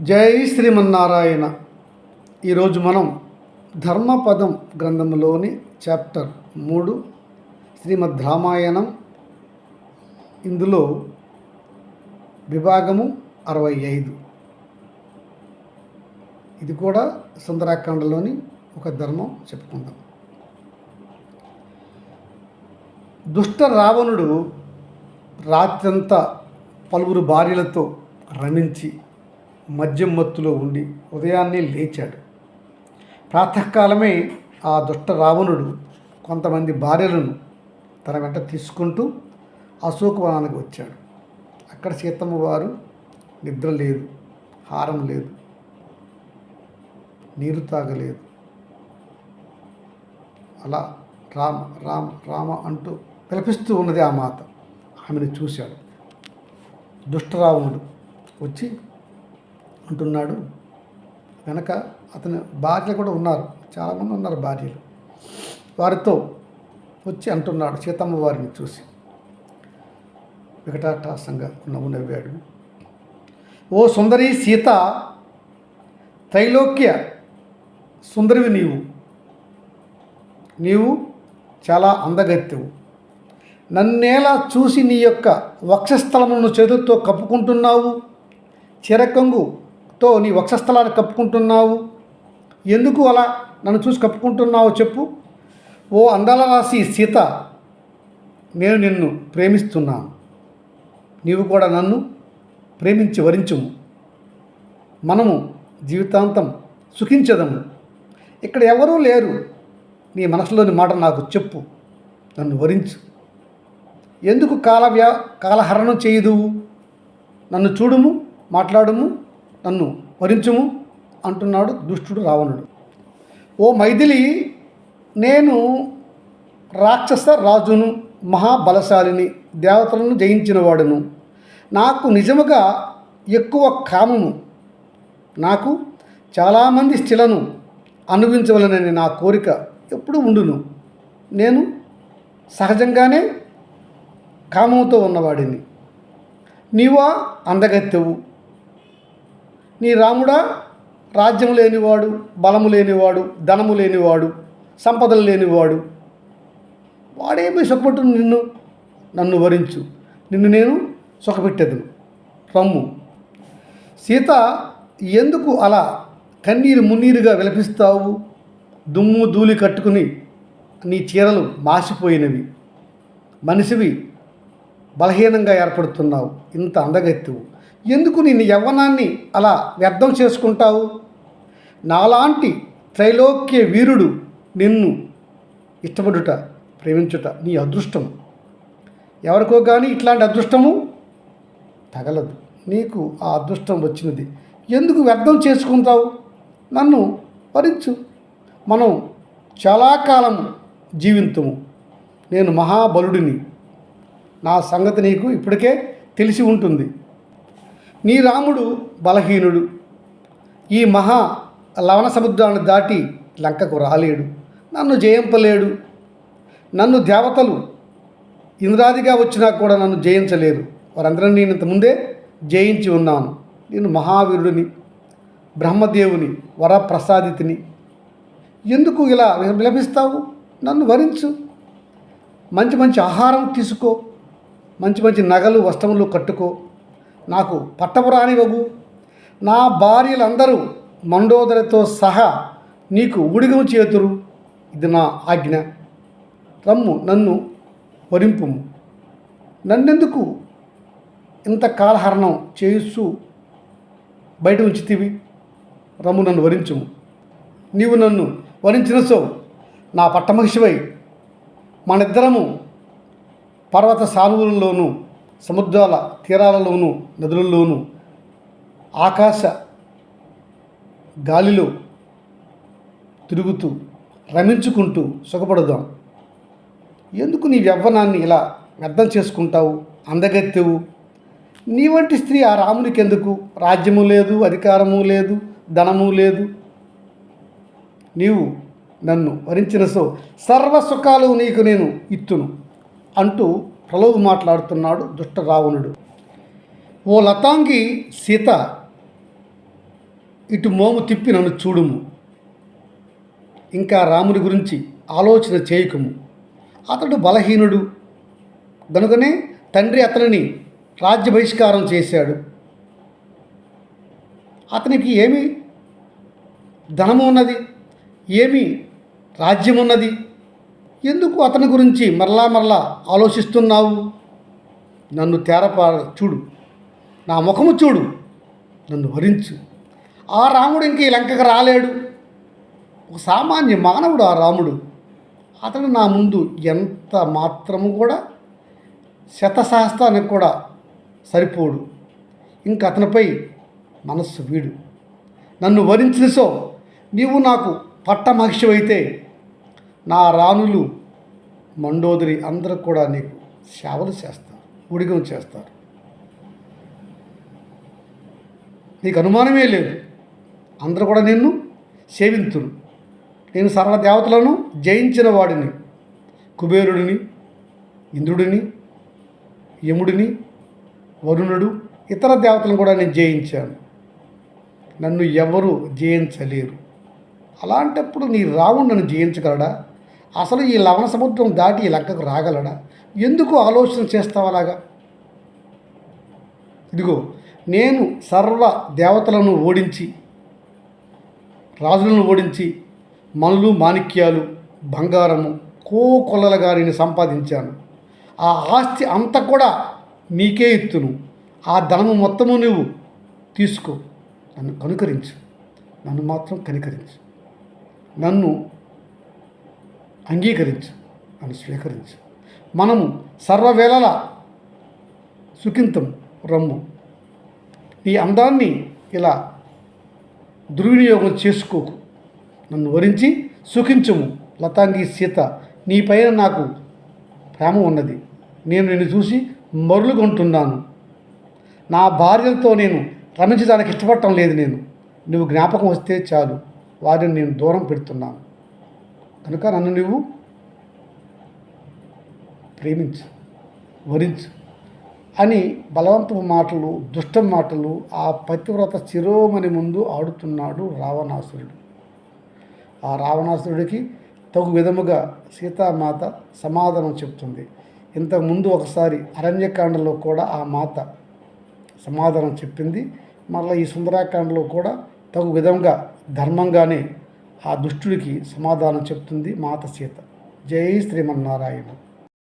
జై శ్రీమన్నారాయణ. ఈరోజు మనం ధర్మపదం గ్రంథంలోని చాప్టర్ మూడు శ్రీమద్ రామాయణం. ఇందులో విభాగము అరవై ఐదు. ఇది కూడా సుందరాఖండలోని ఒక ధర్మం చెప్పుకుందాం. దుష్ట రావణుడు రాత్రంతా పలువురు భార్యలతో రమించి మద్యం మత్తులో ఉండి ఉదయాన్నే లేచాడు. ప్రాతకాలమే ఆ దుష్ట రావణుడు కొంతమంది భార్యలను తన వెంట తీసుకుంటూ అశోకవనానికి వచ్చాడు. అక్కడ సీతమ్మ వారు నిద్ర లేదు హారం లేదు నీరు తాగలేదు. అలా రామ రామ రామ అంటూ పిలిపిస్తూ ఉన్నది ఆ మాత. ఆమెను చూశాడు. దుష్టరావణుడు వచ్చి అంటున్నాడు వెనక అతని భార్యలు కూడా ఉన్నారు. చాలామంది ఉన్నారు భార్యలు. వారితో వచ్చి అంటున్నాడు సీతమ్మ వారిని చూసి. వికటాటాసంగా నవ్వు నవ్వాడు. ఓ సుందరి సీత త్రైలోక్య సుందరివి నీవు. నీవు చాలా అందగత్తెవు. నన్నేలా చూసి నీ యొక్క వక్షస్థలమును చేతులతో కప్పుకుంటున్నావు? చిరకంగు తో నీ వక్షస్థలాన్ని కప్పుకుంటున్నావు? ఎందుకు అలా నన్ను చూసి కప్పుకుంటున్నావు చెప్పు. ఓ అందాల రాశి సీత నేను నిన్ను ప్రేమిస్తున్నాను. నీవు కూడా నన్ను ప్రేమించి వరించుము. మనము జీవితాంతం సుఖించదము. ఇక్కడ ఎవరూ లేరు. నీ మనసులోని మాట నాకు చెప్పు. నన్ను వరించు. ఎందుకు కాల వ్యా కాలహరణం చేయదువు? నన్ను చూడుము మాట్లాడుము? నన్ను వరించుము అంటున్నాడు దుష్టుడు రావణుడు. ఓ మైథిలి నేను రాక్షస రాజును మహాబలశాలిని దేవతలను జయించినవాడును. నాకు నిజముగా ఎక్కువ కామము. నాకు చాలామంది స్థిలను అనుభవించవలనని నా కోరిక ఎప్పుడు ఉండును. నేను సహజంగానే కామంతో ఉన్నవాడిని. నీవా అందగత్తెవు. నీ రాముడా రాజ్యం లేనివాడు బలము లేనివాడు ధనము లేనివాడు సంపదలు లేనివాడు. వాడేమీ సుఖపెట్టు నిన్ను నన్ను వరించు. నిన్ను నేను సుఖపెట్టేదను. రమ్ము. సీత ఎందుకు అలా కన్నీరు మున్నీరుగా విలపిస్తావు? దుమ్ము ధూళి కట్టుకుని నీ చీరలు మాసిపోయినవి. మనిషివి బలహీనంగా ఏర్పడుతున్నావు. ఇంత అందగెత్తువు. ఎందుకు నిన్ను యవ్వనాన్ని అలా వ్యర్థం చేసుకుంటావు? నాలాంటి త్రైలోక్య వీరుడు నిన్ను ఇష్టపడుట ప్రేమించుట నీ అదృష్టం. ఎవరికో కానీ ఇట్లాంటి అదృష్టము తగలదు. నీకు ఆ అదృష్టం వచ్చినది. ఎందుకు వ్యర్థం చేసుకుంటావు? నన్ను వరించు. మనం చాలా కాలం జీవింతుము. నేను మహాబలుడిని. నా సంగతి నీకు ఇప్పటికే తెలిసి ఉంటుంది. నీ రాముడు బలహీనుడు. ఈ మహా లవణ సముద్రాన్ని దాటి లంకకు రాలేడు. నన్ను జయింపలేడు. నన్ను దేవతలు ఇంద్రాదిగా వచ్చినా కూడా నన్ను జయించలేరు. వారందరినీ నేను ఇంత ముందే జయించి ఉన్నాను. నేను మహావీరుడిని బ్రహ్మదేవుని వరప్రసాదితిని. ఎందుకు ఇలా విలపిస్తావు? నన్ను వరించు. మంచి మంచి ఆహారం తీసుకో. మంచి మంచి నగలు వస్త్రములు కట్టుకో. నాకు పట్టపురానివగు నా భార్యలందరూ మండోదరితో సహా నీకు ఉడిగము చేతురు. ఇది నా ఆజ్ఞ. రమ్ము నన్ను వరింపుము. నన్నెందుకు ఇంత కాలహరణం చేయిస్తూ బయట ఉంచితివి రమ్ము నన్ను వరించుము. నీవు నన్ను వరించిన సో నా పట్టమహిషివై. మనిద్దరము పర్వత సానువులలోనూ సముద్రాల తీరాలలోనూ నదులలోనూ ఆకాశ గాలిలో తిరుగుతూ రమించుకుంటూ సుఖపడదాం. ఎందుకు నీ వ్యవ్వనాన్ని ఇలా వ్యర్థం చేసుకుంటావు? అందగత్తెవు. నీ వంటి స్త్రీ ఆ రామునికి ఎందుకు రాజ్యము లేదు అధికారము లేదు ధనము లేదు. నీవు నన్ను వరించిన సో సర్వ సుఖాలు నీకు నేను ఇత్తును అంటూ ప్రలోభ మాట్లాడుతున్నాడు దుష్ట రావణుడు. ఓ లతాంగి సీత ఇటు మోము తిప్పి నన్ను చూడుము. ఇంకా రాముని గురించి ఆలోచన చేయకము. అతడు బలహీనుడు. గనుకనే తండ్రి అతనిని రాజ్య బహిష్కారం చేశాడు. అతనికి ఏమి ధనము ఉన్నది ఏమి రాజ్యం ఉన్నది ఎందుకు అతని గురించి మరలా మరలా ఆలోచిస్తున్నావు? నన్ను తేరపా చూడు. నా ముఖము చూడు. నన్ను వరించు. ఆ రాముడు ఇంక ఈ లంకకు రాలేడు. ఒక సామాన్య మానవుడు ఆ రాముడు. అతడు నా ముందు ఎంత మాత్రము కూడా శతసహస్రానికి కూడా సరిపోడు. ఇంక అతనిపై మనస్సు వీడు. నన్ను వరించినసో నీవు నాకు పట్టమహిషమైతే నా రాణులు మండోదరి అందరూ కూడా నీకు సేవలు చేస్తారు ఉడిగం చేస్తారు. నీకు అనుమానమే లేదు. అందరూ కూడా నిన్ను సేవింతురు. నేను సర్వదేవతలను జయించిన వాడిని కుబేరుడిని ఇంద్రుడిని యముడిని వరుణుడు ఇతర దేవతలను కూడా నేను జయించాను. నన్ను ఎవరు జయించలేరు. అలాంటప్పుడు నీ రావుడు నన్ను జయించగలడా? అసలు ఈ లవణ సముద్రం దాటి ఈ లెక్కకు రాగలడా? ఎందుకు ఆలోచన చేస్తావు అలాగా? ఇదిగో నేను సర్వ దేవతలను ఓడించి రాజులను ఓడించి మనులు మాణిక్యాలు బంగారము కోకొల్లలుగా నేను సంపాదించాను. ఆ ఆస్తి అంతా కూడా నీకే ఎత్తును ఆ ధనము మొత్తము నువ్వు తీసుకో. నన్ను కనుకరించు. నన్ను మాత్రం కనికరించు. నన్ను అంగీకరించు అని స్వీకరించు. మనము సర్వవేళల సుఖింతం రమ్ము. నీ అందాన్ని ఇలా దుర్వినియోగం చేసుకోకు. నన్ను వరించి సుఖించము. లతాంగి సీత నీ పైన నాకు ప్రేమ ఉన్నది. నేను నిన్ను చూసి మరులుగొంటున్నాను. నా భార్యలతో నేను రమించడానికి ఇష్టపడటం లేదు నేను. నువ్వు జ్ఞాపకం వస్తే చాలు. వారిని నేను దూరం పెడుతున్నాను. కనుక నన్ను నువ్వు ప్రేమించు వరించు అని బలవంతపు మాటలు దుష్ట మాటలు ఆ పతివ్రత శిరోమణి ముందు ఆడుతున్నాడు రావణాసురుడు. ఆ రావణాసురుడికి తగు విధముగా సీతామాత సమాధానం చెప్తుంది. ఇంతకుముందు ఒకసారి అరణ్యకాండలో కూడా ఆ మాత సమాధానం చెప్పింది. మళ్ళీ ఈ సుందరాకాండలో కూడా తగు విధంగా ధర్మంగానే ఆ దుష్టుడికి సమాధానం చెప్తుంది మాత సీత. జై శ్రీమన్నారాయణ.